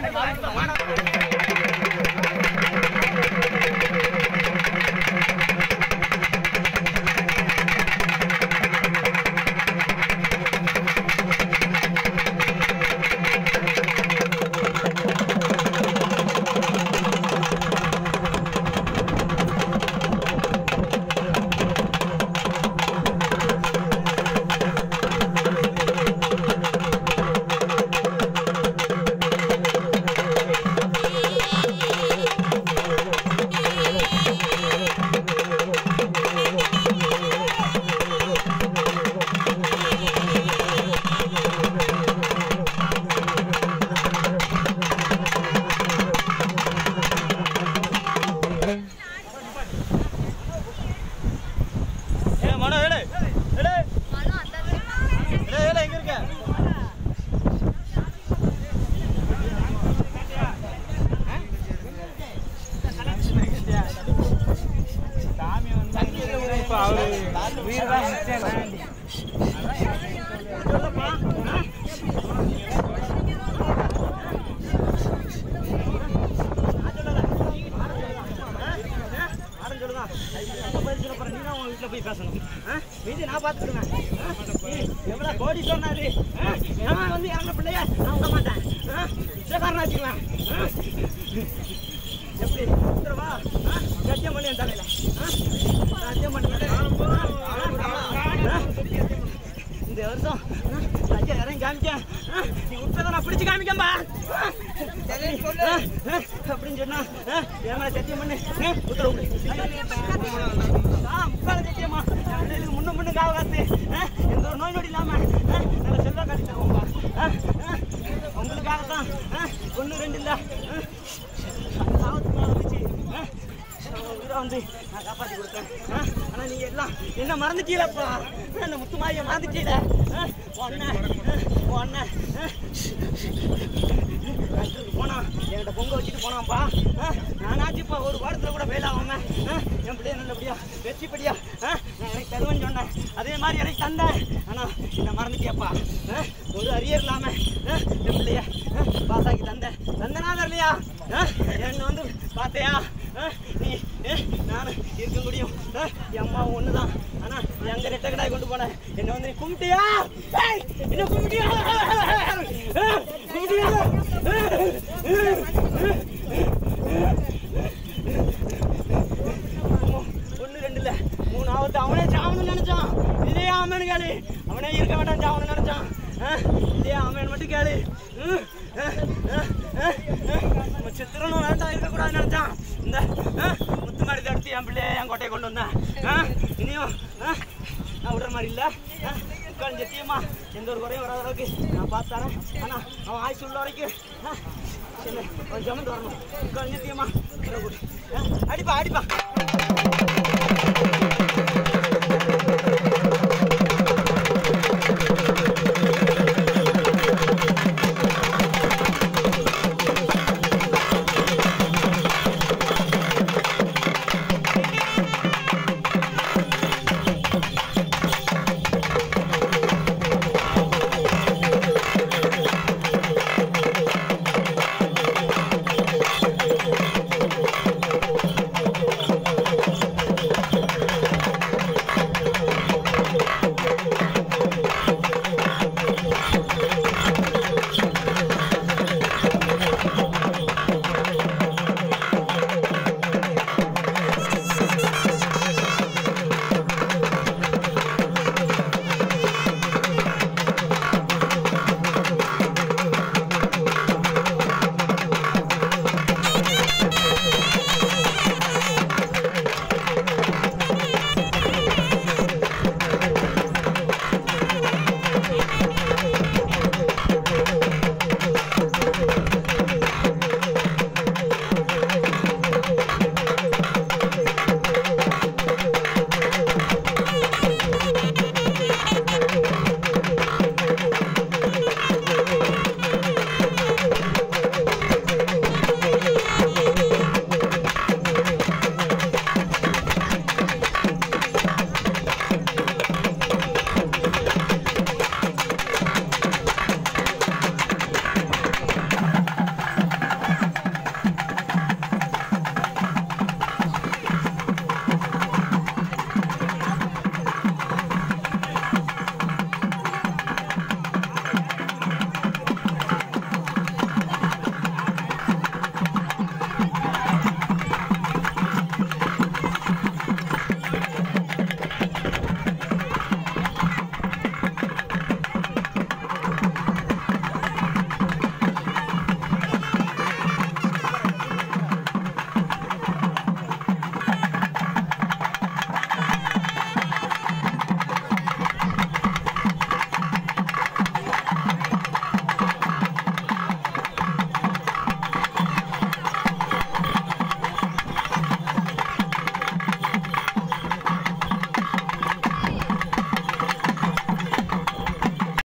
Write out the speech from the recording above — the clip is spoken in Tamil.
vai, vai, vai. நான் பார்த்துக்கிறேன் எவ்வளோ கோடி சொன்னாரு? நான் வந்து இறந்த பிள்ளைய? நான் விட மாட்டேன். சிலக்காரன் வச்சுக்குவேன் எப்படி? உத்தரவா? சத்தியம் பண்ணி என் தலையில. சத்தியம் பண்ணி இந்த வருஷம் இறங்கி காமிக்கேன் நீ உத்தரவை நான் பிடிச்சு காமிக்கம்பா அப்படின்னு சொன்னா மேல சத்தியம் பண்ணு. உத்தரவு நோய் நொடி இல்லாம நல்ல செல்வா காட்டி தருவோம்பா உங்களுக்காகத்தான். ஒன்று ரெண்டு இல்லை. சாவத்துக்கு மேல வந்துச்சு. உயிரை வந்து நான் காப்பாற்றி கொடுத்தேன். ஆனா நீங்க எல்லாம் என்ன மறந்துட்டீங்களப்பா அந்த முத்துமாய மறந்துட்டீல? ஒன்ன ஒன்ன போனான் என்கிட்ட பொங்க வச்சுட்டு போனான்ப்பா நானாச்சுப்பா ஒரு வாரத்தில் கூட ஃபெயில் ஆகாம என் பிள்ளைய நல்லபடியா வெற்றிப்படியா நான் எனக்கு தருவேன்னு சொன்னேன். அதே மாதிரி எனக்கு தந்தேன். ஆனா என்ன மறந்துட்டியாப்பா ஒரு அரியர் இல்லாம என் பிள்ளைய பாஸ் ஆக்கி தந்தேன் இல்லையா தரலையா என்ன வந்து பார்த்தையா நீ நான் இருக்க முடியும் என் அம்மா ஒன்று தான் ஆனால் எங்க ரெட்ட கடாய் கொண்டு போனேன் என்ன வந்து நீ கும்பிட்டியா என்ன கும்பிட்டியா ஒன்று ரெண்டு இல்லை மூணு ஆபத்து அவனே சாவணும்னு நினைச்சான் இதே ஆமேனு கேளு அவனே இருக்க வேண்டாம் அவனை நினைச்சான். இல்லையா அவன் மட்டும் கேளு. சித்திரனும் வேண்டாம் இருக்கக்கூடாதுன்னு நினைச்சான். இந்த முத்து மாதிரி தடுத்து என் பிள்ளைய என் கோட்டையை கொண்டு வந்தேன். இனியும் நான் விடுற மாதிரி இல்லை. உட்காந்து சத்தியமா. எந்த ஒரு குறையும் வராத அளவுக்கு நான் பார்த்து தரேன் ஆனால் அவன் ஆயுசு உள்ள வரைக்கும் ஆ, சரி, கொஞ்சம் சுமந்து வரணும் உட்காந்து சத்தியமா. அடிப்பா அடிப்பா.